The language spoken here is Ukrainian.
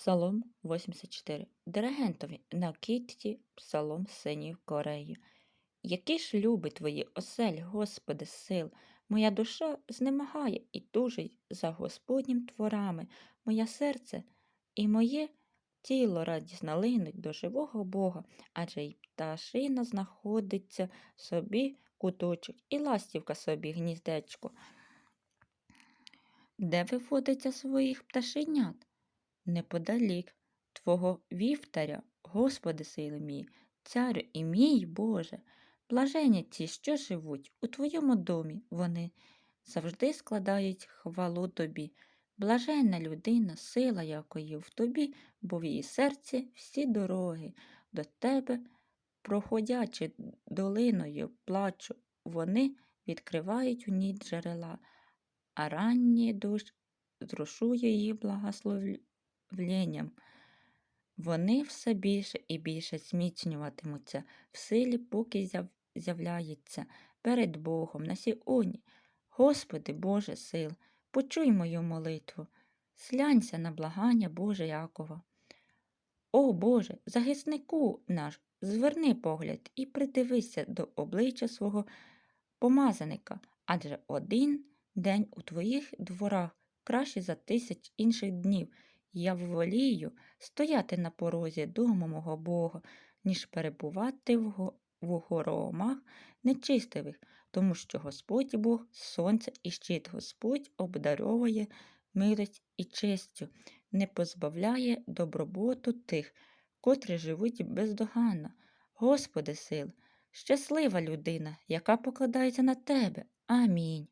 Псалом 84. Диригентові на кітті Псалом синів Кореї. Які ж люби твої осель, Господи, сил, моя душа знемагає і тужить за Господнім творами, моє серце і моє тіло радісно линуть до живого Бога, адже й пташина знаходиться собі куточок, і ластівка собі гніздечко. Де виводиться своїх пташенят? Неподалік Твого вівтаря, Господи сили мій, царю і мій Боже, блажені ті, що живуть у Твоєму домі, вони завжди складають хвалу Тобі. Блаженна людина, сила якої в тобі, бо в її серці всі дороги. До тебе, проходячи долиною, плачу, вони відкривають у ній джерела, а ранній дощ зрушує її благословенням. Вони все більше і більше зміцнюватимуться в силі, поки з'являється перед Богом на сіоні. Господи, Боже сил, почуй мою молитву, слянься на благання Боже Якова. О Боже, захиснику наш, зверни погляд і придивися до обличчя свого помазаника, адже один день у твоїх дворах краще за тисяч інших днів. Я волію стояти на порозі дому мого Бога, ніж перебувати в, го- хоромах нечистивих, тому що Господь Бог сонце і щит Господь обдаровує милость і честю, не позбавляє доброботу тих, котрі живуть бездоганно. Господи сил, щаслива людина, яка покладається на тебе. Амінь.